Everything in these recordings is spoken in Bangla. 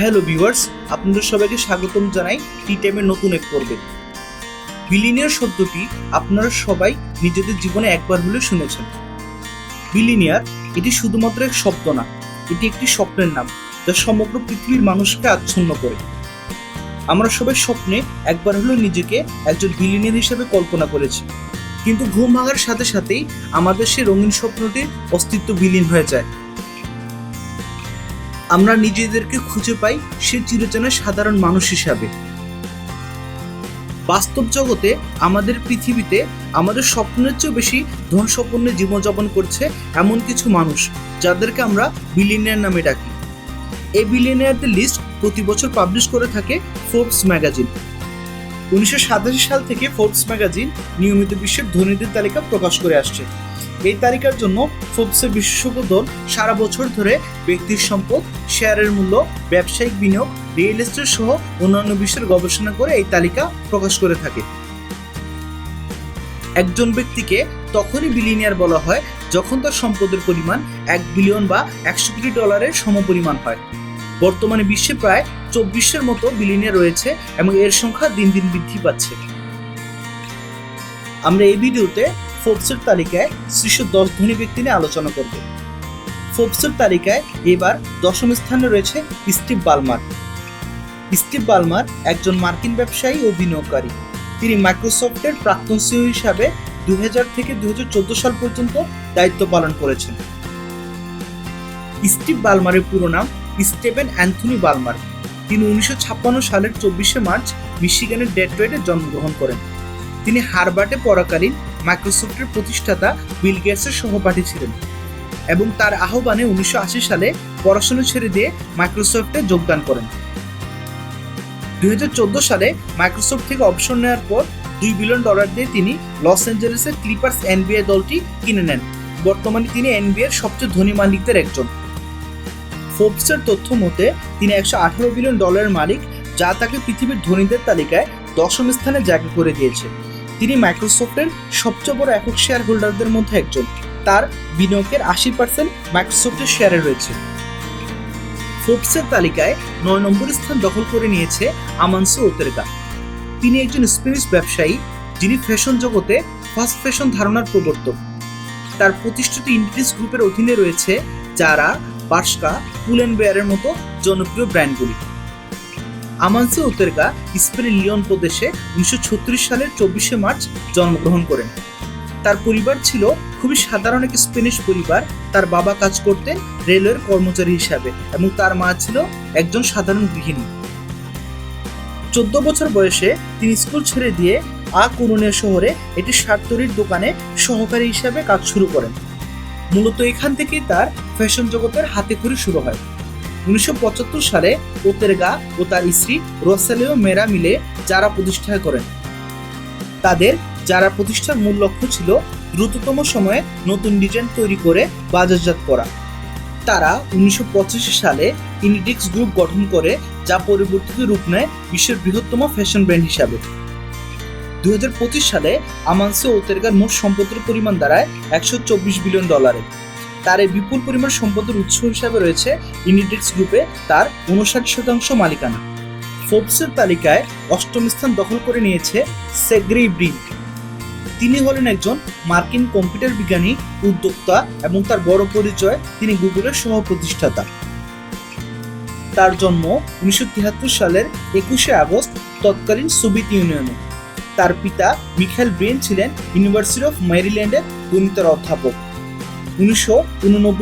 হ্যালো ভিউয়ার্স, আপনাদের সবাইকে স্বাগতম জানাই টি টাইমের নতুন এক পর্বে। বিলিনিয়ার শব্দটি আপনারা সবাই নিজেদের জীবনে একবার হলেও শুনেছেন। বিলিনিয়ার এটি শুধুমাত্র এক শব্দ না, এটি একটি স্বপ্নের নাম যা সমগ্র পৃথিবীর মানুষকে আচ্ছন্ন করে। আমরা সবাই স্বপ্নে একবার হলেও নিজেকে একজন বিলিনিয়ার হিসেবে কল্পনা করেছি। কিন্তু ঘুম ভাঙার সাথে সাথেই আমাদের সেই রঙিন স্বপ্নটির অস্তিত্ব বিলীন হয়ে যায়। আমরা নিজেদেরকে খুঁজে পাই সে চিরচেনা সাধারণ মানুষ হিসাবে। বাস্তব জগতে আমাদের পৃথিবীতে আমাদের স্বপ্নের চেয়েও বেশি ধন স্বপ্নে জীবনযাপন করছে এমন কিছু মানুষ যাদেরকে আমরা বিলিনিয়ার নামে ডাকি। এই বিলিনিয়ারদের লিস্ট প্রতি বছর পাবলিশ করে থাকে ফোর্বস ম্যাগাজিন উনিশশো সাতাশি সাল থেকে ফোর্বস ম্যাগাজিন নিয়মিত বিশ্বের ধনীদের তালিকা প্রকাশ করে আসছে। এই তালিকার জন্য ফোর্বসের বিশেষজ্ঞ দল সারা বছর ধরে ব্যক্তির সম্পদ, শেয়ারের মূল্য, ব্যবসায়িক বিনিয়োগ, রিয়েল এস্টেট সহ অন্যান্য বিষয়ের গবেষণা করে এই তালিকা প্রকাশ করে থাকে। একজন ব্যক্তিকে তখনই বিলিনিয়ার বলা হয় যখন তার সম্পদের পরিমাণ এক বিলিয়ন বা একশো কোটি ডলারের সমপরিমাণ হয়। বর্তমানে বিশ্বে প্রায় চব্বিশের মতো বিলিনিয়ার রয়েছে এবং এর সংখ্যা দিন দিন বৃদ্ধি পাচ্ছে। আমরা এই ভিডিওতে ফোর্বসের তালিকায় শীর্ষ দশ ধনী ব্যক্তি নিয়ে আলোচনা করব। ফোর্বসের তালিকায় এবার দশম স্থানে রয়েছে স্টিভ বালমার। স্টিভ বালমার একজন মার্কিন ব্যবসায়ী ও বিনিয়োগকারী। তিনি মাইক্রোসফটের প্রাক্তন সিও হিসাবে দুই থেকে দুই সাল পর্যন্ত দায়িত্ব পালন করেছেন। স্টিভ বালমারের পুরো নাম স্টেভেন অ্যান্থনি বালমার। তিনি উনিশশো ছাপ্পান্ন সালের চব্বিশে মার্চ মিশিগানের ডেট্রয়েটে জন্মগ্রহণ করেন। তিনি হারবার্টে পড়াকালীন মাইক্রোসফটের প্রতিষ্ঠাতা বিল গেটসের সহপাঠী ছিলেন এবং তার আহ্বানে উনিশশো সালে পড়াশোনা ছেড়ে দিয়ে মাইক্রোসফটে যোগদান করেন। দুই সালে মাইক্রোসফট থেকে অবসর নেওয়ার পর দুই বিলিয়ন ডলার দিয়ে তিনি লস অ্যাঞ্জেলেসের ক্লিপার্স এনবিএ দলটি কিনে নেন। বর্তমানে তিনি এনবিএর সবচেয়ে ধনী মালিকদের একজন। ফোর্বসের তথ্য মতে, তিনি একশো আঠারো বিলিয়ন ডলারের মালিক, যা তাকে পৃথিবীর ধনীদের তালিকায় দশম স্থানে জায়গা করে দিয়েছে। তিনি মাইক্রোসফটের সবচেয়ে বড় একক শেয়ার হোল্ডারদের মধ্যে একজন। তার বিনিয়োগের আশি পার্সেন্ট মাইক্রোসফটের শেয়ারে রয়েছে। ফোর্বসের তালিকায় নয় নম্বর স্থান দখল করে নিয়েছে আমানসো ওতেরগা তিনি একজন স্প্যানিশ ব্যবসায়ী, যিনি ফ্যাশন জগতে ফাস্ট ফ্যাশন ধারণার প্রবর্তক। তার প্রতিষ্ঠিত ইন্ডিস গ্রুপের অধীনে রয়েছে যারা বার্সকা পুলেন বেয়ারের মতো জনপ্রিয় ব্র্যান্ডগুলি আমানসে উতেরগা স্পেনের লিওন প্রদেশে উনিশশো ছত্রিশ সালের চব্বিশে মার্চ জন্মগ্রহণ করেন। তার পরিবার ছিল খুবই সাধারণ এক স্পেনিশ পরিবার। তার বাবা কাজ করতেন রেলওয়ের কর্মচারী হিসাবে এবং তার মা ছিল একজন সাধারণ গৃহিণী। চোদ্দ বছর বয়সে তিনি স্কুল ছেড়ে দিয়ে আ করুণের শহরে একটি সার তৈরির দোকানে সহকারী হিসাবে কাজ শুরু করেন। মূলত এখান থেকেই তার ফ্যাশন জগতের হাতে খড়ি শুরু হয়। উনিশশো পঁচাত্তর সালে ওতেরগা ও তার স্ত্রী রোসালেও মেরা মিলে যারা প্রতিষ্ঠা করেন। তাদের যারা প্রতিষ্ঠার মূল লক্ষ্য ছিল দ্রুততম সময়ে নতুন ডিজাইন তৈরি করে বাজারজাত করা। তারা উনিশশো পঁচিশ সালে ইনিডিক্স গ্রুপ গঠন করে, যা পরিবর্তিত রূপ নেয় বিশ্বের বৃহত্তম ফ্যাশন ব্র্যান্ড হিসাবে। দুই হাজার পঁচিশ সালে আমানসে ওতেরগার মোট সম্পদের পরিমাণ দাঁড়ায় একশো চব্বিশ বিলিয়ন ডলারে। তার এই বিপুল পরিমাণ সম্পদের উৎস হিসাবে রয়েছে ইনিডিক্স গ্রুপে তার উনষাট শতাংশ মালিকানা। ফোর্বসের তালিকায় অষ্টম স্থান দখল করে নিয়েছে সেগ্রি ব্রিন তিনি হলেন একজন মার্কিন কম্পিউটার বিজ্ঞানী, উদ্যোক্তা এবং তার বড় পরিচয় তিনি গুগলের সহ প্রতিষ্ঠাতা তার জন্ম উনিশশো তিয়াত্তর সালের একুশে আগস্ট তৎকালীন সোভিয়েত ইউনিয়নে। তার পিতা মিখাইল ব্রেন ছিলেন ইউনিভার্সিটি অফ মেরিল্যান্ডের গণিতের অধ্যাপক। উনিশশো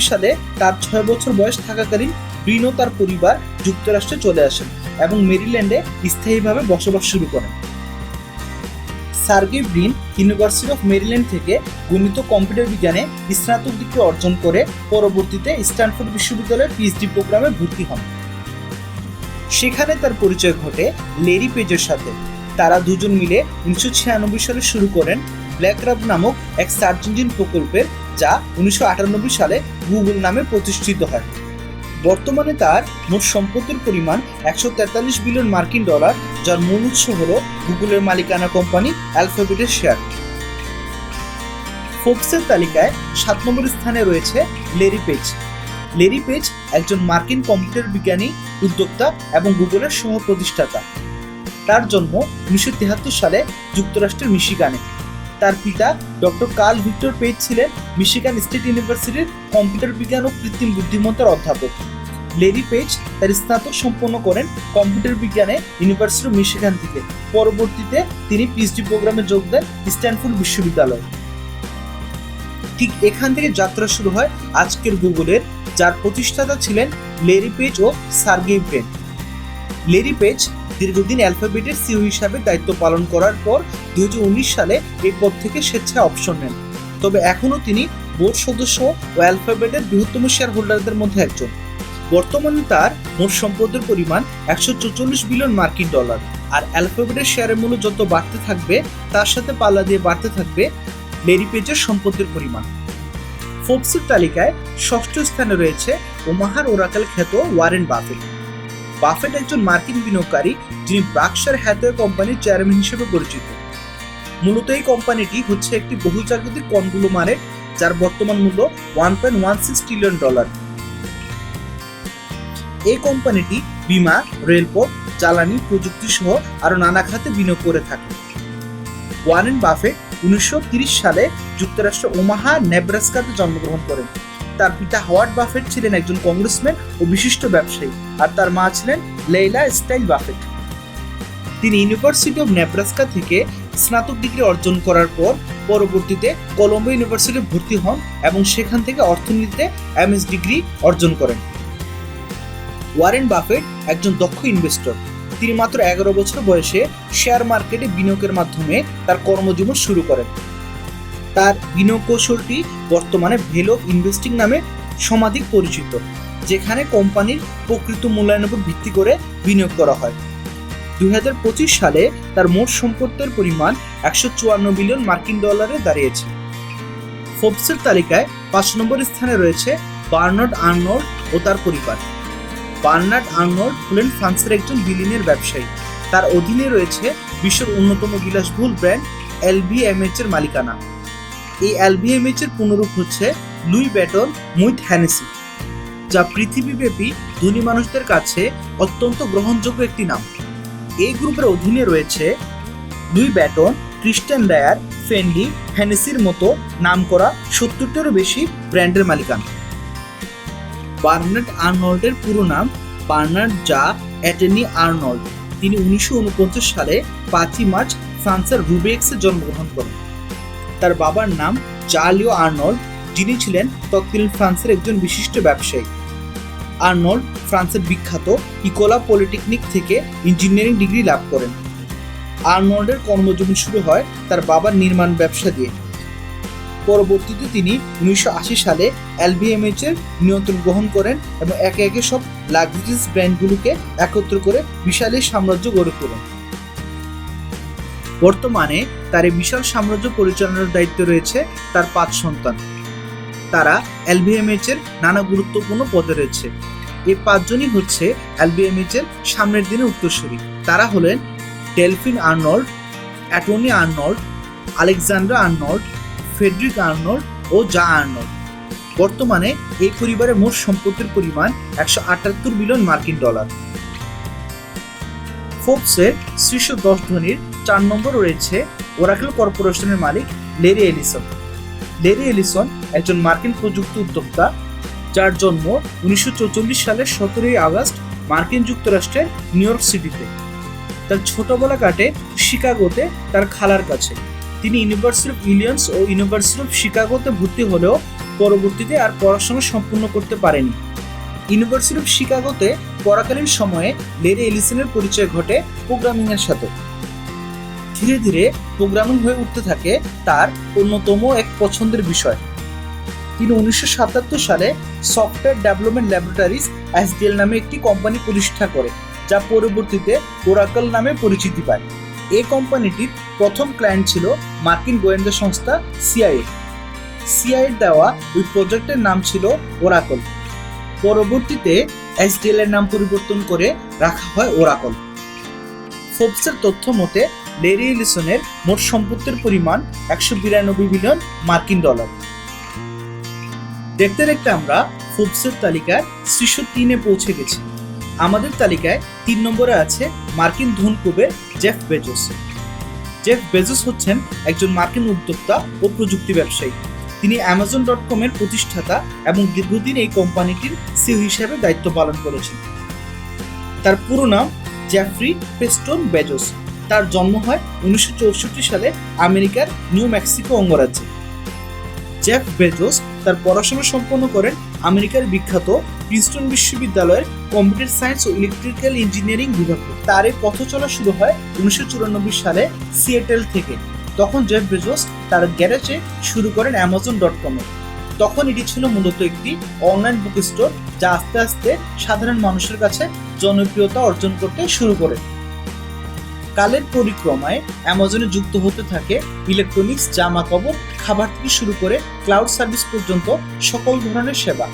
সালে তার ছয় বছর বয়স থাকাকালীন ব্রিন তার পরিবার যুক্তরাষ্ট্রে চলে আসেন এবং মেরিল্যান্ডে স্থায়ীভাবে বসবাস শুরু করেন। Sergey Brin university of Maryland থেকে গণিত কম্পিউটার বিজ্ঞানে স্নাতক ডিগ্রি অর্জন করে পরবর্তীতে স্ট্যানফোর্ড বিশ্ববিদ্যালয়ের পিএইচডি প্রোগ্রামে ভর্তি হন। সেখানে তার পরিচয় ঘটে লেরি পেজের সাথে। তারা দুজন মিলে উনিশশো ছিয়ানব্বই সালে শুরু করেন ব্ল্যাক নামক এক সার্চ ইঞ্জিন প্রকল্পের, যা উনিশশো আটানব্বই সালে গুগল নামে প্রতিষ্ঠিত হয়। বর্তমানে তার মোট সম্পত্তির পরিমাণ একশো তেতাল্লিশ বিলিয়ন মার্কিন ডলার, যার মূল উৎস হল গুগলের মালিকানা কোম্পানি অ্যালফাবেটের শেয়ার। ফোর্বসের তালিকায় সাত নম্বর স্থানে রয়েছে লেরি পেজ। লেরি পেজ একজন মার্কিন কম্পিউটার বিজ্ঞানী, উদ্যোক্তা এবং গুগলের সহ প্রতিষ্ঠাতা তার জন্ম উনিশশো সালে যুক্তরাষ্ট্রের মিশিগানে। তার পিতা ডক্টর কার্ল ভিক্টর পেজ ছিলেন মিশিগান স্টেট ইউনিভার্সিটির কম্পিউটার বিজ্ঞান ও কৃত্রিম বুদ্ধিমত্তার অধ্যাপক। লেরি পেজ তার স্নাতক সম্পন্ন করেন কম্পিউটার বিজ্ঞানে ইউনিভার্সিটি অফ মিশিগান থেকে। পরবর্তীতে তিনি পিএইচডি প্রোগ্রামে যোগ দেন স্ট্যানফোর্ড বিশ্ববিদ্যালয়। ঠিক এখান থেকে যাত্রা শুরু হয় আজকের গুগলের, যার প্রতিষ্ঠাতা ছিলেন লেরি পেজ ও সার্গেই ব্রেন। লেরি পেজ দীর্ঘদিন অ্যালফাবেটের সিও হিসাবে দায়িত্ব পালন করার পর দুই সালে এই পদ থেকে স্বেচ্ছায় অপশন নেন। তবে এখনও তিনি বোর্ড সদস্য ও অ্যালফাবেটের বৃহত্তম শেয়ার হোল্ডারদের মধ্যে একজন। বর্তমানে তার মোট সম্পদের পরিমাণ একশো চৌচল্লিশ বিলিয়ন মার্কিন ডলার আর অ্যালফাবেটের শেয়ারের মূল্য যত বাড়তে থাকবে, তার সাথে পাল্লা দিয়ে বাড়তে থাকবে লেরি পেজের সম্পদের পরিমাণ। ফোর্বসের তালিকায় ষষ্ঠ স্থানে রয়েছে ওমাহার ওরাকেল খ্যাত ওয়ারেন বাফেট। বাফেট একজন মার্কিন বিনিয়োগকারী, যিনি ব্রাকশার হ্যাথওয়ে কোম্পানির চেয়ারম্যান হিসেবে পরিচিত। মূলত এই কোম্পানিটি হচ্ছে একটি বহুজাগতিক কনগ্লোমারেট, যার বর্তমান মূল্য one point one six trillion dollar এই কোম্পানিটি বিমা, রেলপথ, জ্বালানি প্রযুক্তি সহ আরও নানা খাতে বিনিয়োগ করে থাকে। ওয়ারেন বাফেট উনিশশো সালে যুক্তরাষ্ট্র ওমাহা, নেব্রাস্কাতে জন্মগ্রহণ করেন। তার পিতা হাওয়ার্ড বাফেট ছিলেন একজন কংগ্রেসম্যান ও বিশিষ্ট ব্যবসায়ী, আর তার মা ছিলেন লেইলা স্টাইল বাফেট। তিনি ইউনিভার্সিটি অফ নেব্রাস্কা থেকে স্নাতক ডিগ্রি অর্জন করার পর পরবর্তীতে কলম্বো ইউনিভার্সিটি ভর্তি হন এবং সেখান থেকে অর্থনীতিতে এমএস ডিগ্রি অর্জন করেন। ওয়ারেন বাফেট একজন দক্ষ ইনভেস্টর। তিনি মাত্র এগারো বছর বয়সে শেয়ার মার্কেটে বিনিয়োগের মাধ্যমে তার কর্মজীবন শুরু করেন। তার বিনিয়োগ কৌশলটি বর্তমানে ভেলো ইনভেস্টিং নামে সমাধিক পরিচিত, যেখানে কোম্পানির প্রকৃত মূল্যায়নের উপর ভিত্তি করে বিনিয়োগ করা হয়। দুই সালে তার মোট সম্পত্তির পরিমাণ একশো চুয়ান্ন বিলিয়ন মার্কিন ডলারে দাঁড়িয়েছে। ফোর্বসের তালিকায় পাঁচ নম্বর স্থানে রয়েছে বার্নার্ড আর্নল্ড ও তার পরিবার। বার্নার্ড আর্নল্ড হলেন ফ্রান্সের একজন বিলিনের ব্যবসায়ী। তার অধীনে রয়েছে বিশ্বের অন্যতম বিলাসবহুল ব্র্যান্ড এলবিএমএইচ এর মালিকানা। এই এলবিএমএইচ এর পুনরূপ হচ্ছে লুই ব্যাটন, মুইথ হ্যানেসি, যা পৃথিবীব্যাপী ধনী মানুষদের কাছে অত্যন্ত গ্রহণযোগ্য একটি নাম। এই গ্রুপের অধীনে রয়েছে Louis Vuitton, Christian Dior, Fendi, হ্যানেসির মতো নাম করা সত্তরটিরও বেশি ব্র্যান্ডের মালিকানা। বার্নার্ড আর্নল্ডের পুরো নাম বার্নার্ড জা অ্যাটর্নি আর্নল্ড। তিনি উনিশশো ঊনপঞ্চাশ সালে পাঁচই মার্চ ফ্রান্সের রুবেক্সে জন্মগ্রহণ করেন। তার বাবার নাম জালিও আর্নল্ড। যিনি ছিলেন তৎকালীন ফ্রান্সের একজন বিশিষ্ট ব্যবসায়ী। আর্নল্ড ফ্রান্সের বিখ্যাত ইকোলা পলিটেকনিক থেকে ইঞ্জিনিয়ারিং ডিগ্রি লাভ করেন। আর্নল্ডের কর্মজীবন শুরু হয় তার বাবার নির্মাণ ব্যবসা দিয়ে। পরবর্তীতে তিনি উনিশশো আশি সালে এলবিএমএইচ এর নিয়ন্ত্রণ গ্রহণ করেন এবং একে একে সব লাক্সারিয়াস ব্র্যান্ডগুলোকে একত্র করে বিশাল সাম্রাজ্য গড়ে তোলেন। বর্তমানে তার এই বিশাল সাম্রাজ্য পরিচালনার দায়িত্বে রয়েছে তার পাঁচ সন্তান। তারা এলবিএমএইচ এর নানা গুরুত্বপূর্ণ পদে রয়েছে। এই পাঁচজনই হচ্ছে এলবিএমএইচ এর সামনের দিনে উত্তরসূরি। তারা হলেন Delphine Arnault, attorney Arnault, Alexandre Arnault Frederic Arnault ও জা আর্নল্ড। বর্তমানে এই পরিবারের মোট সম্পত্তির পরিমাণ একশো আটাত্তর বিলিয়ন মার্কিন ডলার। ফোর্বসের শীর্ষ দশ ধনীর চার নম্বর রয়েছে ওরাকেল কর্পোরেশনের মালিক লেরি এলিসন। লেরি এলিসন একজন মার্কিন প্রযুক্তি উদ্যোক্তা, যার জন্ম উনিশশো সালের সতেরোই আগস্ট মার্কিন যুক্তরাষ্ট্রের নিউ ইয়র্ক সিটিতে। তার ছোটবেলা কাটে শিকাগোতে তার খালার কাছে। তিনি ইউনিভার্সিটি অফ ইলিয়ন্স ও ইউনিভার্সিটি অফ শিকাগোতে ভর্তি হলেও পরবর্তীতে আর পড়াশোনা সম্পূর্ণ করতে পারেনি। ইউনিভার্সিটি অফ শিকাগোতে পড়াকালীন সময়ে লেরি এলিসনের পরিচয় ঘটে প্রোগ্রামিংয়ের সাথে। ধীরে ধীরে প্রোগ্রামিং হয়ে উঠতে থাকে তার অন্যতম এক পছন্দের বিষয়। তিনি উনিশশো সাতাত্তর সালে সফটওয়্যার ডেভেলপমেন্ট ল্যাবরেটরিজ এসডিএল নামে একটি কোম্পানি প্রতিষ্ঠা করে, যা পরবর্তীতে ওরাকল নামে পরিচিতি পায়। এই কোম্পানিটির প্রথম ক্লায়েন্ট ছিল মার্কিন গোয়েন্দা সংস্থা সিআইএ। সিআইএর দেওয়া ওই প্রজেক্টের নাম ছিল ওরাকল। পরবর্তীতে এসডিএল এর নাম পরিবর্তন করে রাখা হয় ওরাকল। ফোর্বসের তথ্য মতে লেরি এলিসনের মোট সম্পত্তির পরিমাণ একশো বিরানব্বই বিলিয়ন মার্কিন ডলার। দেখতে দেখতে আমরা ফোর্বসের তালিকায় শীর্ষ তিনে পৌঁছে গেছে। আমাদের তালিকায় তিন নম্বরে আছে মার্কিন ধনকুবে জেফ বেজোস। জেফ বেজোস হচ্ছেন একজন মার্কিন উদ্যোক্তা ও প্রযুক্তি ব্যবসায়ী। তিনি অ্যামাজন ডট কমের প্রতিষ্ঠাতা এবং দীর্ঘদিন এই কোম্পানিটির সিও হিসেবে দায়িত্ব পালন করেছেন। তার পুরো নাম জ্যাফ্রি পেস্টন বেজোস। তার জন্ম হয় উনিশশো চৌষট্টি সালে আমেরিকার নিউ মেক্সিকো অঙ্গরাজ্যে। জেফ বেজোস তার পড়াশোনা সম্পন্ন করেন আমেরিকার বিখ্যাত প্রিন্সটন বিশ্ববিদ্যালয়ের কম্পিউটার সায়েন্স ও ইলেকট্রিক্যাল ইঞ্জিনিয়ারিং বিভাগ। তার এই পথ চলা শুরু হয় উনিশশো চুরানব্বই সালে সিয়েটেল থেকে। তখন জেফ বেজোস তার গ্যারেজে শুরু করেন অ্যামাজন ডট কমে তখন এটি ছিল মূলত একটি অনলাইন বুক স্টোর যা আস্তে আস্তে সাধারণ মানুষের কাছে জনপ্রিয়তা অর্জন করতে শুরু করে। কালের পরিক্রমায় অ্যামাজনে যুক্ত হতে থাকে। ইলেকট্রনিক্স, জামা কাপড়, খাবার থেকে শুরু করে ক্লাউড সার্ভিস পর্যন্ত সকল ধরনের সেবা।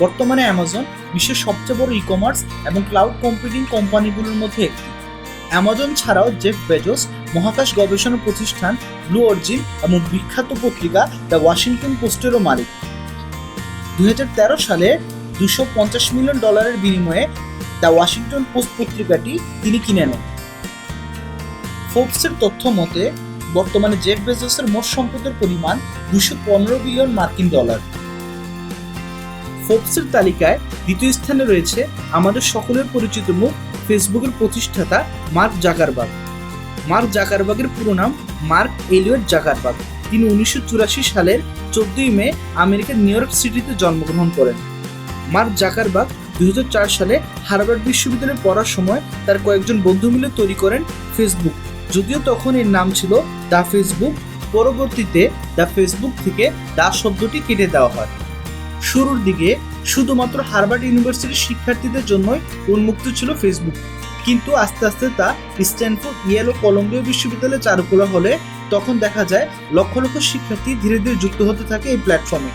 বর্তমানে অ্যামাজন বিশ্বের সবচেয়ে বড় ই কমার্স এবং ক্লাউড কম্পিউটিং কোম্পানিগুলোর মধ্যে একটি। অ্যামাজন ছাড়াও জেফ বেজোস, মহাকাশ গবেষণা প্রতিষ্ঠান, ব্লু অরিজিন এবং বিখ্যাত পত্রিকা দ্য ওয়াশিংটন পোস্টেরও মালিক। দু হাজার তেরো সালে দুশো মিলিয়ন ডলারের বিনিময়ে দ্য ওয়াশিংটন পোস্ট পত্রিকাটি তিনি কিনে নেন। ফোর্বসের তথ্য মতে, বর্তমানে জেফ বেজোসের মোট সম্পদের পরিমাণ দুশো পনেরো বিলিয়ন মার্কিন ডলার। ফোর্বসের তালিকায় দ্বিতীয় স্থানে রয়েছে আমাদের সকলের পরিচিত মুখ ফেসবুকের প্রতিষ্ঠাতা মার্ক জাকারবাগ মার্ক জাকারবাগের পুরো নাম মার্ক এলিয়ট জাকারবাগ তিনি উনিশশো চুরাশি সালের চোদ্দই মে আমেরিকার নিউ ইয়র্ক সিটিতে জন্মগ্রহণ করেন। মার্ক জাকারবার্গ দু হাজার চার সালে হার্ভার্ড বিশ্ববিদ্যালয়ে পড়ার সময় তার কয়েকজন বন্ধু মিলে তৈরি করেন ফেসবুক। যদিও তখন এর নাম ছিল দ্য ফেসবুক, পরবর্তীতে দ্য ফেসবুক থেকে দ্য শব্দটি কেটে দেওয়া হয়। শুরুর দিকে শুধুমাত্র হার্ভার্ড ইউনিভার্সিটির শিক্ষার্থীদের জন্যই উন্মুক্ত ছিল ফেসবুক, কিন্তু আস্তে আস্তে তা স্ট্যানফোর্ড, ইয়েল ও কলম্বিয়া বিশ্ববিদ্যালয়ে চালু করা হলে তখন দেখা যায় লক্ষ লক্ষ শিক্ষার্থী ধীরে ধীরে যুক্ত হতে থাকে এই প্ল্যাটফর্মে,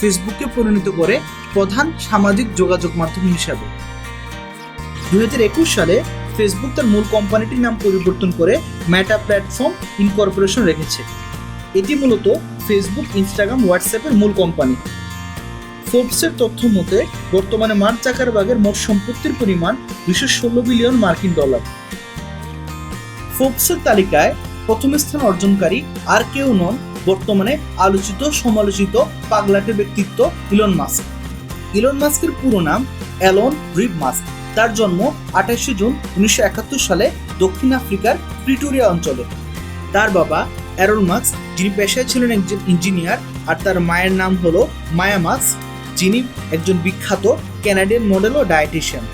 ফেসবুককে পরিণত করে প্রধান সামাজিক যোগাযোগ মাধ্যম হিসাবে। দু হাজার একুশ সালে ফেসবুক তার মূল কোম্পানিটির নাম পরিবর্তন করে ম্যাটা প্ল্যাটফর্ম ইনকর্পোরেশন রেখেছে। এটি মূলত ফেসবুক ইনস্টাগ্রাম হোয়াটসঅ্যাপের মূল কোম্পানি ফোর্বসের তথ্য মতে, বর্তমানে মার্ক জাকারবার্গের মোট সম্পত্তির পরিমাণ দুশো ষোলো বিলিয়ন মার্কিন ডলার। ফোর্বসের তালিকায় প্রথম স্থান অর্জনকারী আর কেউ নন বর্তমানে আলোচিত, সমালোচিত, পাগলাটে ব্যক্তিত্ব ইলন মাস্ক ইলন মাস্কের পুরো নাম অ্যালন রিব মাস্ক তার জন্ম আঠাশে জুন উনিশশো একাত্তর সালে দক্ষিণ আফ্রিকার প্রিটোরিয়া অঞ্চলে। তার বাবা অ্যারন মাস্ক যিনি পেশায় ছিলেন একজন ইঞ্জিনিয়ার, আর তার মায়ের নাম হলো মায়া মাস্ক যিনি একজন বিখ্যাত ক্যানাডিয়ান মডেল ও ডায়েটিশিয়ান।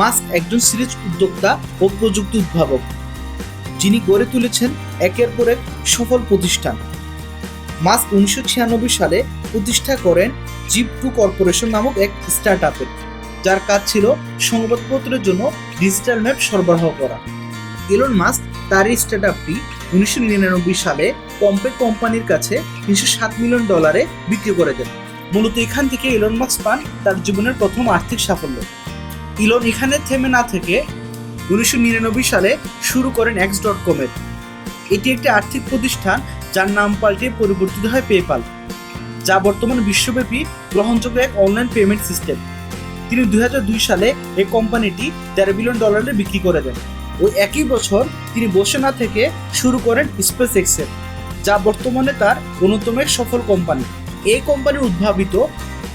মাস্ক একজন সিরিজ উদ্যোক্তা ও প্রযুক্তি উদ্ভাবক, যিনি গড়ে তুলেছেন একের পর এক সফল প্রতিষ্ঠান। মাস্ক উনিশশো ছিয়ানব্বই সালে প্রতিষ্ঠা করেন জিপ টু কর্পোরেশন নামক এক স্টার্ট আপের যার কাজ ছিল সংবাদপত্রের জন্য ডিজিটাল ম্যাপ সরবরাহ করা। ইলন মাস্ক তার এই স্টার্ট আপটি উনিশশো নিরানব্বই সালে পম্পে কোম্পানির কাছে তিনশো সাত মিলিয়ন ডলারে বিক্রি করে দেন। মূলত এখান থেকে ইলন মাস্ক পান তার জীবনের প্রথম আর্থিক সাফল্য। ইলন এখানে থেমে না থেকে উনিশশো নিরানব্বই সালে শুরু করেন এক্স ডট কমের এটি একটি আর্থিক প্রতিষ্ঠান যার নাম পাল্টে পরিবর্তিত হয় পেপাল যা বর্তমানে বিশ্বব্যাপী গ্রহণযোগ্য এক অনলাইন পেমেন্ট সিস্টেম তিনি দুই হাজার দুই সালে এই কোম্পানিটি তেরো বিলিয়ন ডলারে বিক্রি করে দেন। ওই একই বছর তিনি বসে না থেকে শুরু করেন স্পেস এক্সের যা বর্তমানে তার অন্যতম সফল কোম্পানি। এই কোম্পানির উদ্ভাবিত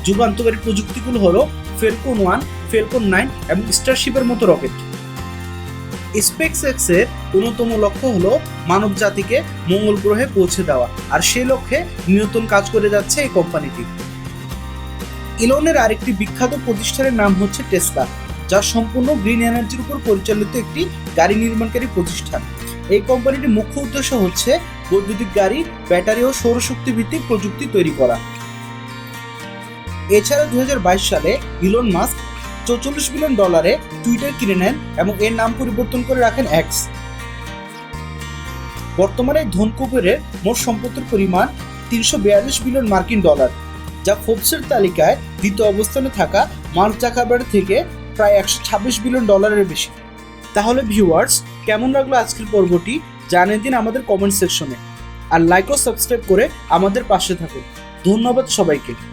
যুগান্তকারী প্রযুক্তিগুলো হলো ফেলকন ওয়ান ফেলকন নাইন এবং স্টারশিপের মতো রকেট স্পেস এক্সের অন্যতম লক্ষ্য হলো মানব জাতিকে মঙ্গল গ্রহে পৌঁছে দেওয়া, আর সেই লক্ষ্যে নিয়ন্ত্রণ কাজ করে যাচ্ছে এই কোম্পানিটি। ইলনের আরেকটি বিখ্যাত প্রতিষ্ঠানের নাম হচ্ছে টেসলা, যা সম্পূর্ণ গ্রিন এনার্জির উপর পরিচালিত একটি গাড়ি নির্মাণকারী প্রতিষ্ঠান। এই কোম্পানিটির মুখ্য উদ্দেশ্য হচ্ছে বৈদ্যুতিক গাড়ি, ব্যাটারি ও সৌরশক্তি ভিত্তিক প্রযুক্তি তৈরি করা। এছাড়া দুই হাজার বাইশ সালে ইলন মাস্ক চৌচল্লিশ বিলিয়ন ডলারে টুইটার কিনে নেন এবং এর নাম পরিবর্তন করে রাখেন এক্স বর্তমানে ধনকুবেরের মোট সম্পত্তির পরিমাণ তিনশো বিয়াল্লিশ বিলিয়ন মার্কিন ডলার। যা ফোর্বসের তালিকায় দ্বিতীয় অবস্থানে থাকা মার্ক জাকারবার্গ থেকে প্রায় একশো ছাব্বিশ বিলিয়ন ডলারের বেশি। তাহলে ভিউয়ার্স, কেমন লাগল আজকের পর্বটি? জানিয়ে দিন আমাদের কমেন্ট সেকশনে। আর লাইক ও সাবস্ক্রাইব করে আমাদের পাশে থাকুন। ধন্যবাদ সবাইকে।